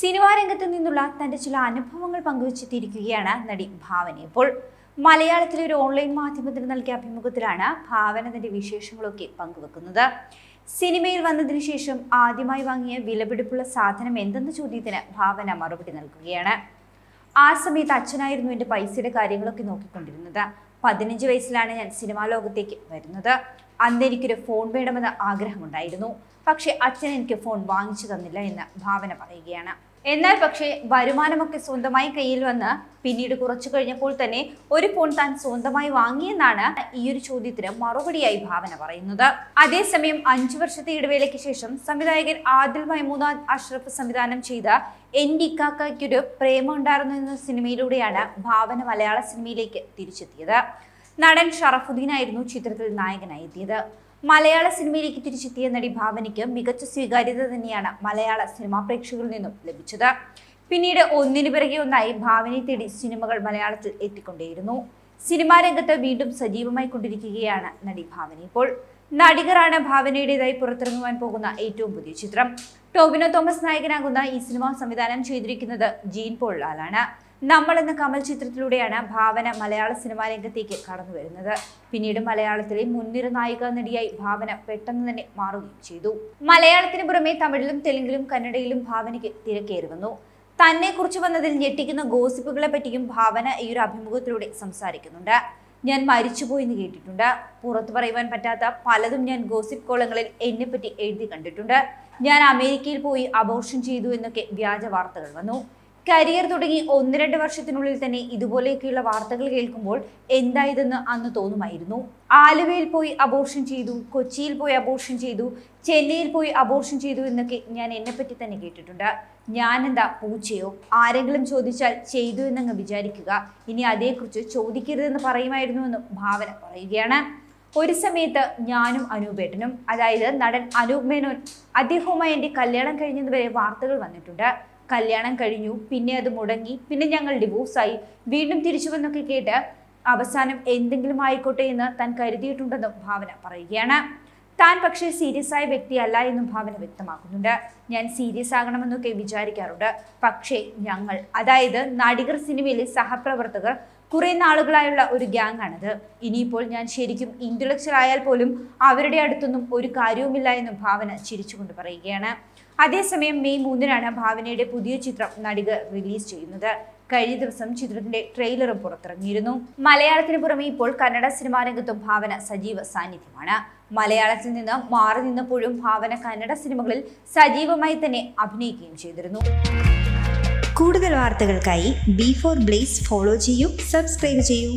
Cinema രംഗത്ത് നിന്നുള്ള തന്റെ ചില അനുഭവങ്ങൾ പങ്കുവച്ചെത്തിയിരിക്കുകയാണ് നടി ഭാവന. ഇപ്പോൾ മലയാളത്തിലെ ഒരു ഓൺലൈൻ മാധ്യമത്തിന് നൽകിയ അഭിമുഖത്തിലാണ് ഭാവന തന്റെ വിശേഷങ്ങളൊക്കെ പങ്കുവെക്കുന്നത്. സിനിമയിൽ വന്നതിന് ശേഷം ആദ്യമായി വാങ്ങിയ വിലപിടിപ്പുള്ള സാധനം എന്തെന്ന ചോദ്യത്തിന് ഭാവന മറുപടി നൽകുകയാണ്. ആ സമയത്ത് അച്ഛനായിരുന്നു എന്റെ പൈസയുടെ കാര്യങ്ങളൊക്കെ നോക്കിക്കൊണ്ടിരുന്നത്. പതിനഞ്ച് വയസ്സിലാണ് ഞാൻ സിനിമാ ലോകത്തേക്ക് വരുന്നത്. അന്ന് എനിക്കൊരു ഫോൺ വേണമെന്ന് ആഗ്രഹമുണ്ടായിരുന്നു. പക്ഷേ അച്ഛൻ എനിക്ക് ഫോൺ വാങ്ങിച്ചു തന്നില്ല എന്ന് ഭാവന പറയുകയാണ്. എന്നാൽ പക്ഷേ വരുമാനമൊക്കെ സ്വന്തമായി കയ്യിൽ വന്ന് പിന്നീട് കുറച്ചു കഴിഞ്ഞപ്പോൾ തന്നെ ഒരു ഫോൺ താൻ സ്വന്തമായി വാങ്ങിയെന്നാണ് ഈ ഒരു ചോദ്യത്തിന് മറുപടിയായി ഭാവന പറയുന്നത്. അതേസമയം അഞ്ചു വർഷത്തെ ഇടവേളയ്ക്ക് ശേഷം സംവിധായകൻ ആദിൽ മഹമൂദ് അഷ്റഫ് സംവിധാനം ചെയ്ത എൻ ഡിക്കാക്കൊരു പ്രേമം ഉണ്ടായിരുന്നു എന്ന സിനിമയിലൂടെയാണ് ഭാവന മലയാള സിനിമയിലേക്ക് തിരിച്ചെത്തിയത്. നടൻ ഷറഫുദ്ദീനായിരുന്നു ചിത്രത്തിൽ നായകനായി എത്തിയത് മലയാള സിനിമയിലേക്ക് തിരിച്ചെത്തിയ നടി ഭാവനയ്ക്ക് മികച്ച സ്വീകാര്യത തന്നെയാണ് മലയാള സിനിമാ പ്രേക്ഷകരിൽ നിന്നും ലഭിച്ചത്. പിന്നീട് ഒന്നിനു പിറകെ ഒന്നായി ഭാവനയെ തേടി സിനിമകൾ മലയാളത്തിൽ എത്തിക്കൊണ്ടേയിരുന്നു. സിനിമാ രംഗത്ത് വീണ്ടും സജീവമായി കൊണ്ടിരിക്കുകയാണ് നടി ഭാവന ഇപ്പോൾ. നടികറാണ് ഭാവനയുടേതായി പുറത്തിറങ്ങുവാൻ പോകുന്ന ഏറ്റവും പുതിയ ചിത്രം. ടോബിനോ തോമസ് നായകനാകുന്ന ഈ സിനിമ സംവിധാനം ചെയ്തിരിക്കുന്നത് ജീൻ പോൾ ലാലാണ്. നമ്മൾ എന്ന കമൽ ചിത്രത്തിലൂടെയാണ് ഭാവന മലയാള സിനിമാ രംഗത്തേക്ക് കടന്നു വരുന്നത്. പിന്നീട് മലയാളത്തിലെ മുൻനിര നായിക നടിയായി ഭാവന പെട്ടെന്ന് തന്നെ മാറുകയും ചെയ്തു. മലയാളത്തിന് പുറമെ തമിഴിലും തെലുങ്കിലും കന്നഡയിലും ഭാവനയ്ക്ക് തിരക്കേറി വന്നു തന്നെ കുറിച്ച് വന്നതിൽ ഞെട്ടിക്കുന്ന ഗോസിപ്പുകളെ പറ്റിയും ഭാവന ഈ ഒരു അഭിമുഖത്തിലൂടെ സംസാരിക്കുന്നുണ്ട്. ഞാൻ മരിച്ചുപോയി എന്ന് കേട്ടിട്ടുണ്ട്. പുറത്തു പറയുവാൻ പറ്റാത്ത പലതും ഞാൻ ഗോസിപ്പ് കോളങ്ങളിൽ എന്നെപ്പറ്റി എഴുതി കണ്ടിട്ടുണ്ട്. ഞാൻ അമേരിക്കയിൽ പോയി അബോർഷൻ ചെയ്തു എന്നൊക്കെ വ്യാജ വാർത്തകൾ വന്നു. കരിയർ തുടങ്ങി ഒന്ന് രണ്ട് വർഷത്തിനുള്ളിൽ തന്നെ ഇതുപോലെയൊക്കെയുള്ള വാർത്തകൾ കേൾക്കുമ്പോൾ എന്തായതെന്ന് അന്ന് തോന്നുമായിരുന്നു. ആലുവയിൽ പോയി അബോർഷൻ ചെയ്തു കൊച്ചിയിൽ പോയി അബോർഷൻ ചെയ്തു ചെന്നൈയിൽ പോയി അബോർഷൻ ചെയ്തു എന്നൊക്കെ ഞാൻ എന്നെപ്പറ്റി തന്നെ കേട്ടിട്ടുണ്ട്. ഞാനെന്താ പൂച്ചയോ? ആരെങ്കിലും ചോദിച്ചാൽ ചെയ്തു എന്നങ്ങ് വിചാരിക്കുക. ഇനി അതേക്കുറിച്ച് ചോദിക്കരുതെന്ന് പറയുമായിരുന്നു എന്ന് ഭാവന പറയുകയാണ്. ഒരു സമയത്ത് ഞാനും അനൂപേട്ടനും അതായത് നടൻ അനൂപ് മേനോൻ അദ്ദേഹവുമായി എന്റെ കല്യാണം കഴിഞ്ഞതുവരെ വാർത്തകൾ വന്നിട്ടുണ്ട്. കല്യാണം കഴിഞ്ഞു പിന്നെ അത് മുടങ്ങി പിന്നെ ഞങ്ങൾ ഡിവോഴ്സായി വീണ്ടും തിരിച്ചു വന്നൊക്കെ കേട്ട് അവസാനം എന്തെങ്കിലും ആയിക്കോട്ടെ എന്ന് താൻ കരുതിയിട്ടുണ്ടെന്നും ഭാവന പറയുകയാണ്. താൻ പക്ഷേ സീരിയസ് ആയ വ്യക്തിയല്ല എന്നും ഭാവന വ്യക്തമാക്കുന്നുണ്ട്. ഞാൻ സീരിയസ് ആകണമെന്നൊക്കെ വിചാരിക്കാറുണ്ട്. പക്ഷേ ഞങ്ങൾ അതായത് നടികർ സിനിമയിലെ സഹപ്രവർത്തകർ കുറെ നാളുകളായുള്ള ഒരു ഗ്യാങ് ആണത് ഇനിയിപ്പോൾ ഞാൻ ശരിക്കും ഇന്റലക്ച്വൽ ആയാൽ പോലും അവരുടെ അടുത്തൊന്നും ഒരു കാര്യവുമില്ല എന്നും ഭാവന ചിരിച്ചുകൊണ്ട് പറയുകയാണ്. അതേസമയം മെയ് മൂന്നിനാണ് ഭാവനയുടെ പുതിയ ചിത്രം നടികർ റിലീസ് ചെയ്യുന്നത്. കഴിഞ്ഞ ദിവസം ചിത്രത്തിന്റെ ട്രെയിലറും പുറത്തിറങ്ങിയിരുന്നു. മലയാളത്തിന് പുറമെ ഇപ്പോൾ കന്നഡ സിനിമാ രംഗത്തും ഭാവന സജീവ സാന്നിധ്യമാണ്. മലയാളത്തിൽ നിന്ന് മാറി നിന്നപ്പോഴും ഭാവന കന്നഡ സിനിമകളിൽ സജീവമായി തന്നെ അഭിനയിക്കുകയും ചെയ്തിരുന്നു. കൂടുതൽ വാർത്തകൾക്കായി ബി ഫോർ ബ്ലേസ് ഫോളോ ചെയ്യൂ സബ്സ്ക്രൈബ് ചെയ്യൂ.